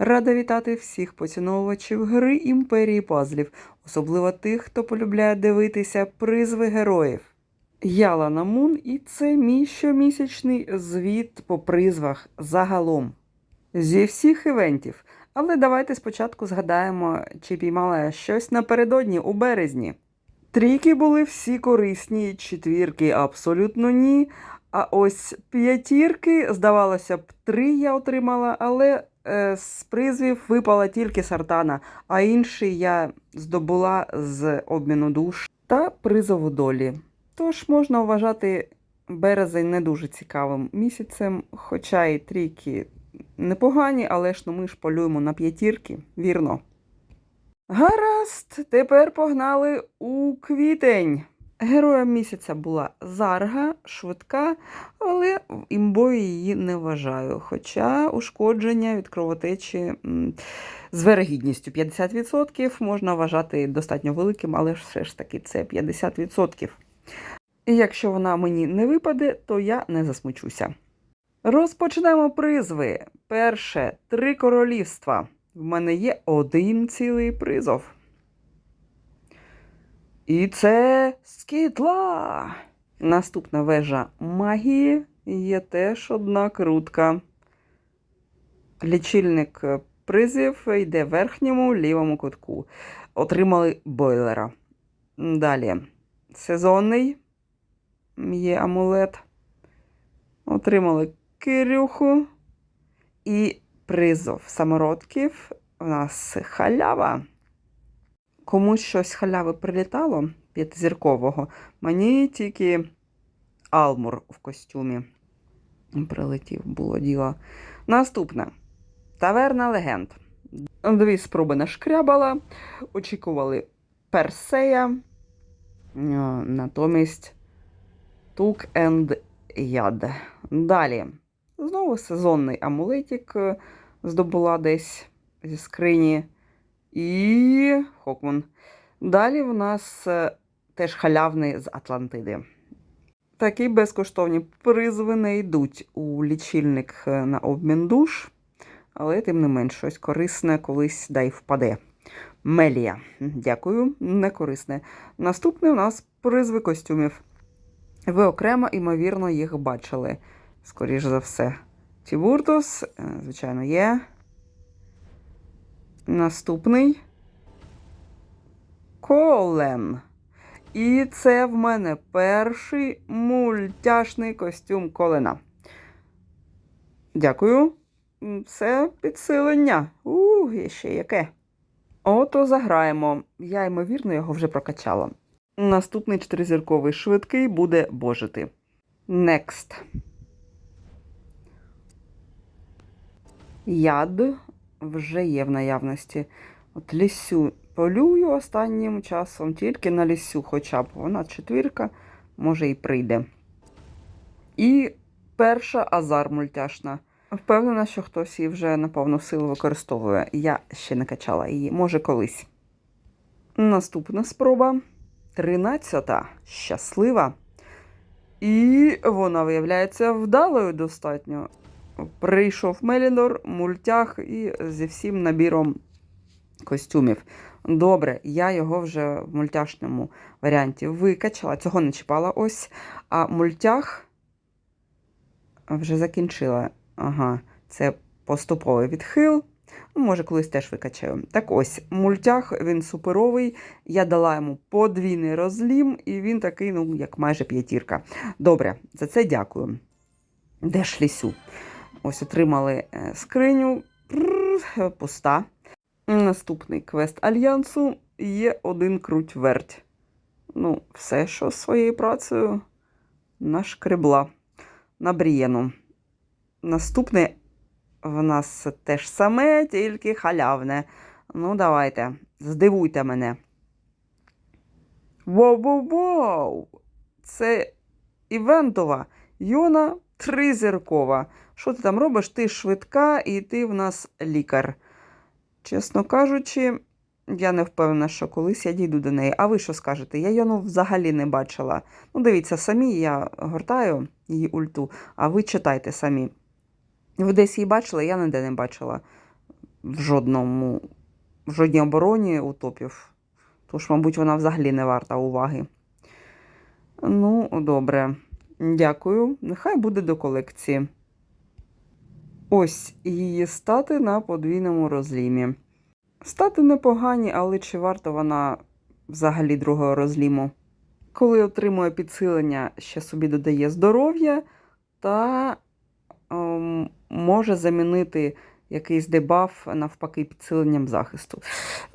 Рада вітати всіх поціновувачів гри імперії пазлів, особливо тих, хто полюбляє дивитися призви героїв. Я Лана Мун, і це мій щомісячний звіт по призвах загалом. Зі всіх івентів. Але давайте спочатку згадаємо, чи піймала я щось напередодні у березні. Трійки були всі корисні, четвірки абсолютно ні. А ось п'ятірки, здавалося б, три я отримала, але з призвів випала тільки сартана, а інший я здобула з обміну душ та призову долі. Тож можна вважати березень не дуже цікавим місяцем, хоча і трійки непогані, але ж ну ми ж полюємо на п'ятірки, вірно. Гаразд, тепер погнали у квітень. Героєм місяця була Зарга, швидка, але імбою її не вважаю. Хоча ушкодження від кровотечі з вирогідністю 50% можна вважати достатньо великим, але все ж таки це 50%. І якщо вона мені не випаде, то я не засмучуся. Розпочнемо призви. Перше три королівства. В мене є один цілий призов. І це скітла. Наступна вежа магії є теж одна крутка. Лічильник призів йде в верхньому лівому кутку. Отримали бойлера. Далі. Сезонний є амулет. Отримали Кирюху. І призов самородків у нас халява. Комусь щось халяви прилітало п'ятизіркового. Мені тільки Алмур в костюмі прилетів, було діло. Наступне. Таверна легенд. Дві спроби нашкрябала. Очікували Персея. Е, Натомість Тук енд Яд. Далі. Знову сезонний амулетик е, здобула десь зі скрині. І Хокман. Далі в нас е, теж халявний з Атлантиди. Такі безкоштовні призви не йдуть у лічильник е, на обмін душ, але тим не менш щось корисне колись дай впаде. Мелія. Дякую, не корисне. Наступний у нас призви костюмів. Ви окремо, ймовірно, їх бачили. Скоріш за все. Тібуртус, е, звичайно, є. Наступний. Колен. І це в мене перший мультяшний костюм колена. Дякую. Це підсилення. Ух, є ще яке. Ото заграємо. Я, ймовірно, його вже прокачала. Наступний чотиризірковий швидкий буде божити. Next. Яд вже є в наявності. От лісю полюю останнім часом, тільки на лісю хоча б. Вона четвірка, може і прийде. І перша азар мультяшна. Впевнена, що хтось її вже на повну силу використовує. Я ще не качала її, може колись. Наступна спроба. Тринадцята. Щаслива. І вона виявляється вдалою достатньо. Прийшов Мелінор, мультях і зі всім набіром костюмів. Добре, я його вже в мультяшному варіанті викачала, цього не чіпала ось. А мультях вже закінчила. Ага, це поступовий відхил. Ну, може, колись теж викачаю. Так ось, мультях він суперовий. Я дала йому подвійний розлім, і він такий, ну, як майже п'ятірка. Добре, за це дякую. Де ж лісю? Ось отримали е, скриню. Пуста. Наступний квест Альянсу є один круть верть. Ну, все, що своєю працею нашкребла на брієну. Наступне в нас те ж саме, тільки халявне. Ну, давайте, здивуйте мене. Воу-воу-воу! Це івентова. Йона тризіркова. Що ти там робиш? Ти швидка і ти в нас лікар. Чесно кажучи, я не впевнена, що колись я дійду до неї. А ви що скажете? Я Йону взагалі не бачила. Ну, дивіться, самі я гортаю її ульту, а ви читайте самі. Ви десь її бачили, я ніде не бачила. в жодному, в жодній обороні у топів. Тож, мабуть, вона взагалі не варта уваги. Ну, добре. Дякую. Нехай буде до колекції. Ось її стати на подвійному розлімі. Стати непогані, але чи варто вона взагалі другого розліму? Коли отримує підсилення, ще собі додає здоров'я та ем, може замінити якийсь дебаф навпаки підсиленням захисту.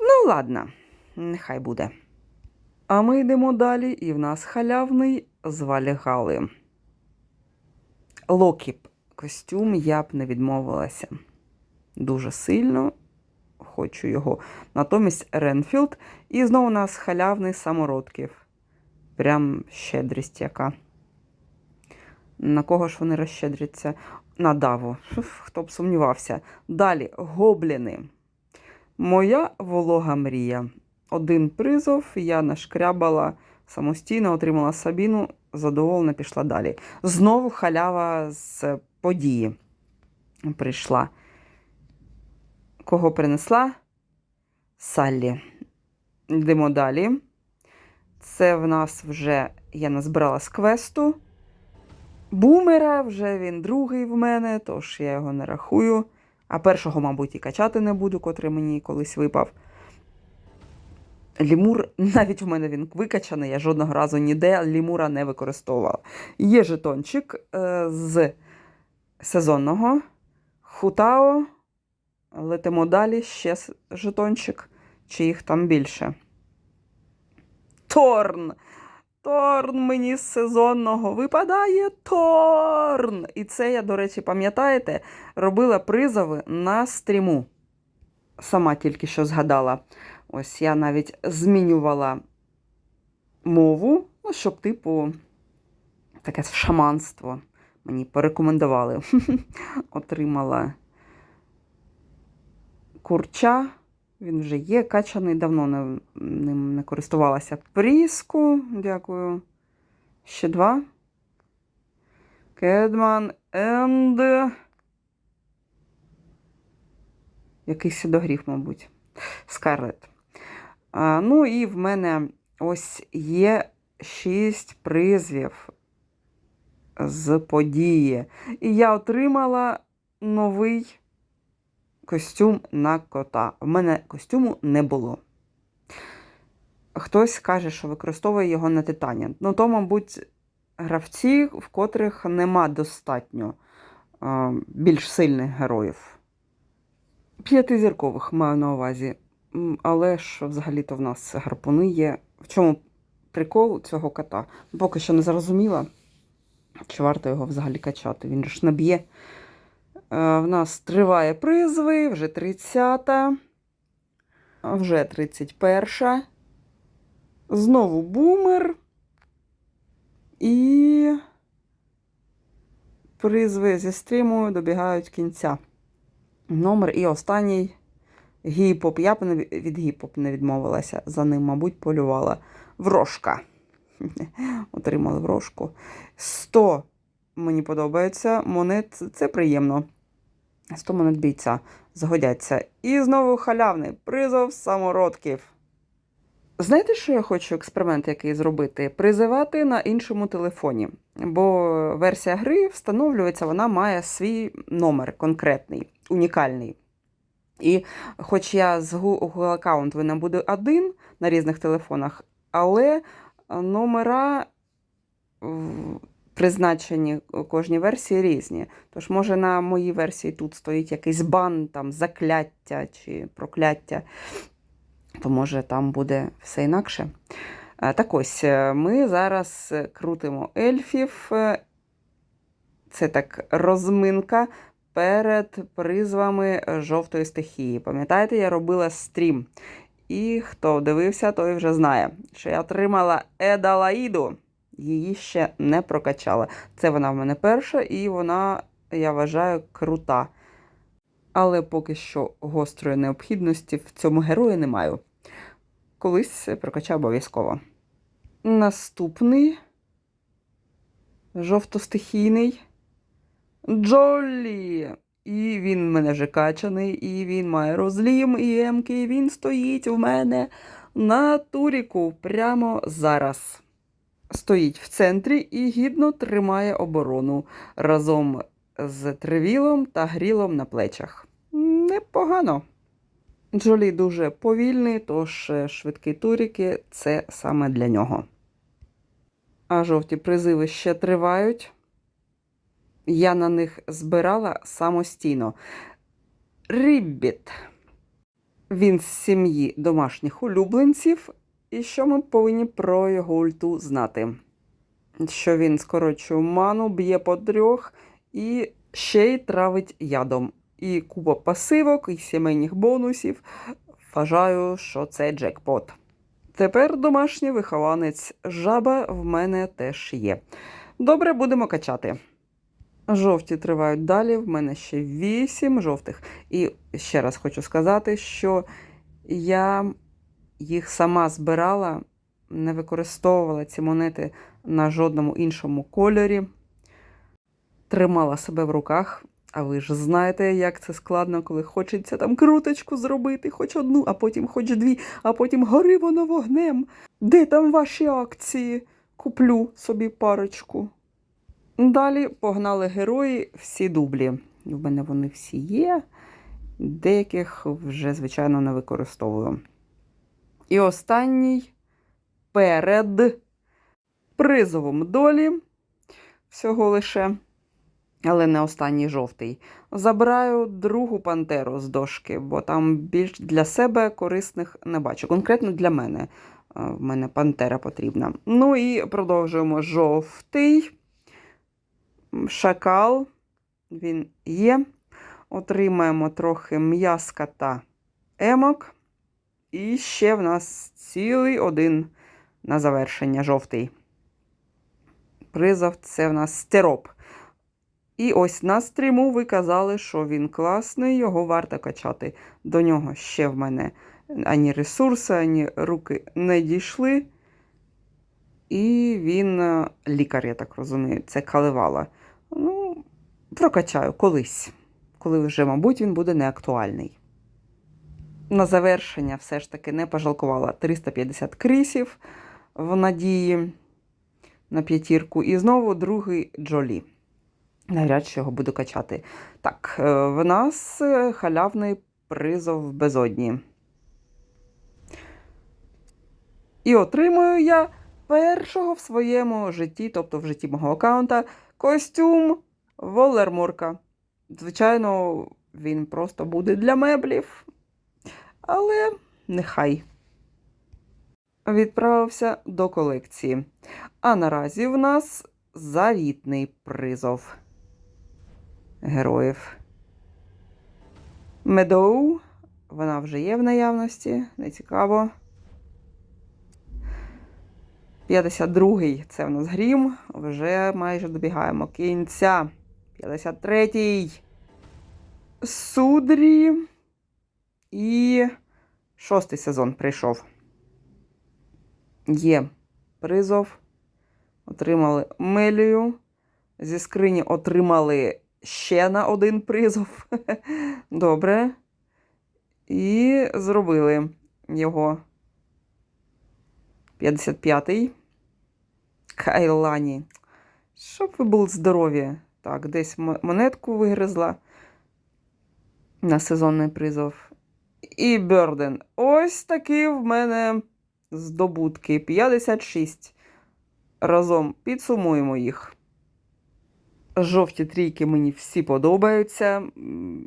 Ну, ладно, нехай буде. А ми йдемо далі, і в нас халявний з Валігали. Локіп костюм я б не відмовилася. Дуже сильно хочу його. Натомість Ренфілд. І знову у нас халявний самородків. Прям щедрість яка. На кого ж вони розщедряться? На даву. Хто б сумнівався. Далі гобліни. Моя волога мрія. Один призов я нашкрябала самостійно, отримала Сабіну, задоволена, пішла далі. Знову халява з події прийшла. Кого принесла? Саллі. Йдемо далі. Це в нас вже я назбирала з квесту. Бумера, вже він другий в мене, тож я його не рахую. А першого, мабуть, і качати не буду, котрий мені колись випав. Лімур, навіть в мене він викачаний, я жодного разу ніде лімура не використовувала. Є жетончик е, з сезонного Хутао. Летимо далі, ще жетончик, чи їх там більше. Торн! Торн мені з сезонного випадає Торн! І це я, до речі, пам'ятаєте, робила призови на стріму. Сама тільки що згадала. Ось я навіть змінювала мову, ну, щоб, типу, таке шаманство мені порекомендували. Отримала курча. Він вже є, качаний, давно не, ним не користувалася. Пріску, дякую. Ще два. Кедман енд. Якийсь сідогрів, мабуть. Скарлет. Ну і в мене ось є шість призвів з події. І я отримала новий костюм на кота. В мене костюму не було. Хтось каже, що використовує його на титані. Ну, то, мабуть, гравці, в котрих нема достатньо більш сильних героїв. П'ятизіркових маю на увазі. Але ж взагалі-то в нас гарпуни є. В чому прикол цього кота? Поки що не зрозуміла, чи варто його взагалі качати. Він ж не б'є. Е, В нас триває призви, вже 30-та, вже 31-ша. Знову бумер. І призви зі стріму добігають кінця. Номер і останній гіпоп. Я б не ві- від гіпоп не відмовилася. За ним, мабуть, полювала. Врошка. Отримали врошку. 100 мені подобається. Монет це приємно. 100 монет бійця згодяться. І знову халявний призов самородків. Знаєте, що я хочу експеримент який зробити? Призивати на іншому телефоні. Бо версія гри встановлюється, вона має свій номер конкретний, унікальний. І хоч я з Google аккаунт вона буде один на різних телефонах, але номера призначені кожній версії різні. Тож, може, на моїй версії тут стоїть якийсь бан, там закляття чи прокляття, то може там буде все інакше. Е, Так ось, е, ми зараз е, крутимо ельфів. Е, Це так розминка перед призвами жовтої стихії. Пам'ятаєте, я робила стрім. І хто дивився, той вже знає, що я отримала Едалаїду. Її ще не прокачала. Це вона в мене перша, і вона, я вважаю, крута. Але поки що гострої необхідності в цьому герої не маю. Колись прокачаю обов'язково. Наступний жовтостихійний Джолі. і він в мене вже качаний, і він має розлім, і емки, і він стоїть у мене на туріку прямо зараз. Стоїть в центрі і гідно тримає оборону разом з тривілом та грілом на плечах. Непогано. Джолі дуже повільний, тож е, швидкі туріки це саме для нього. А жовті призиви ще тривають. Я на них збирала самостійно. Ріббіт. Він з сім'ї домашніх улюбленців. І що ми повинні про його ульту знати? Що він скорочує ману, б'є по трьох і ще й травить ядом. І купа пасивок, і сімейних бонусів. Вважаю, що це джекпот. Тепер домашній вихованець жаба в мене теж є. Добре, будемо качати. Жовті тривають далі, в мене ще 8 жовтих. І ще раз хочу сказати, що я їх сама збирала, не використовувала ці монети на жодному іншому кольорі, тримала себе в руках. А ви ж знаєте, як це складно, коли хочеться там круточку зробити, хоч одну, а потім хоч дві, а потім гори воно вогнем. Де там ваші акції? Куплю собі парочку. Далі погнали герої всі дублі. В мене вони всі є, деяких вже, звичайно, не використовую. І останній перед призовом долі, всього лише, але не останній жовтий. Забираю другу пантеру з дошки, бо там більш для себе корисних не бачу. Конкретно для мене. Е, В мене пантера потрібна. Ну і продовжуємо жовтий. Шакал, він є. Отримаємо трохи м'яска та емок. І ще в нас цілий один на завершення жовтий. Призов це в нас стероп. І ось на стріму ви казали, що він класний, його варто качати. До нього ще в мене ані ресурси, ані руки не дійшли. І він е, лікар, я так розумію, це каливала. Ну, прокачаю колись, коли вже, мабуть, він буде неактуальний. На завершення все ж таки не пожалкувала 350 крісів в надії на п'ятірку. І знову другий Джолі. Навряд чи його буду качати. Так, е, в нас е, халявний призов безодні. І отримую я першого в своєму житті, тобто в житті мого аккаунта, костюм Волермурка. Звичайно, він просто буде для меблів, але нехай. Відправився до колекції. А наразі в нас завітний призов героїв. Медоу. Вона вже є в наявності, не цікаво. 52-й це в нас грім. Вже майже добігаємо кінця. 53-й. Судрі. І шостий сезон прийшов. Є призов. Отримали Мелію. Зі скрині отримали ще на один призов. Добре. І зробили його 55-й. Кайлані. Щоб ви були здорові. Так, десь монетку вигризла на сезонний призов. І Берден. Ось такі в мене здобутки. 56. Разом підсумуємо їх. Жовті трійки мені всі подобаються.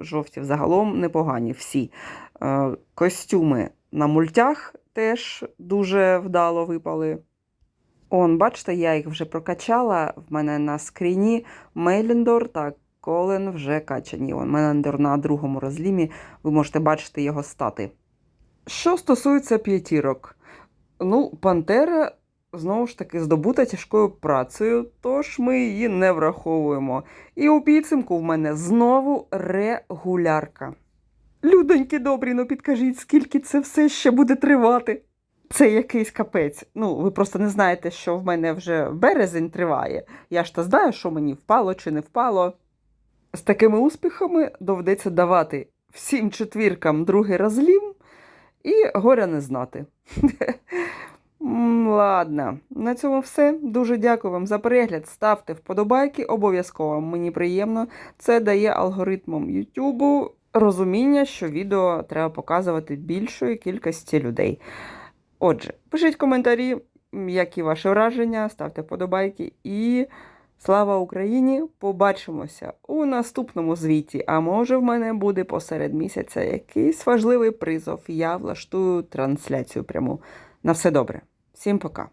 Жовті взагалом непогані всі. Е, Костюми на мультях теж дуже вдало випали. Он, бачите, я їх вже прокачала. В мене на скріні Мейліндор та Колен вже качані. Он, Мейліндор на другому розлімі. Ви можете бачити його стати. Що стосується п'ятірок, ну, Пантера знову ж таки здобута тяжкою працею, тож ми її не враховуємо. І у підсумку в мене знову регулярка. Людоньки добрі, ну підкажіть, скільки це все ще буде тривати? Це якийсь капець. Ну, ви просто не знаєте, що в мене вже березень триває. Я ж то знаю, що мені впало чи не впало. з такими успіхами доведеться давати всім четвіркам другий розлім і горя не знати. Ладно, на цьому все. Дуже дякую вам за перегляд. Ставте вподобайки, обов'язково мені приємно. Це дає алгоритмам YouTube розуміння, що відео треба показувати більшої кількості людей. Отже, пишіть коментарі, які ваші враження, ставте вподобайки і слава Україні! Побачимося у наступному звіті. А може, в мене буде посеред місяця якийсь важливий призов. Я влаштую трансляцію пряму. На все добре. Всім пока.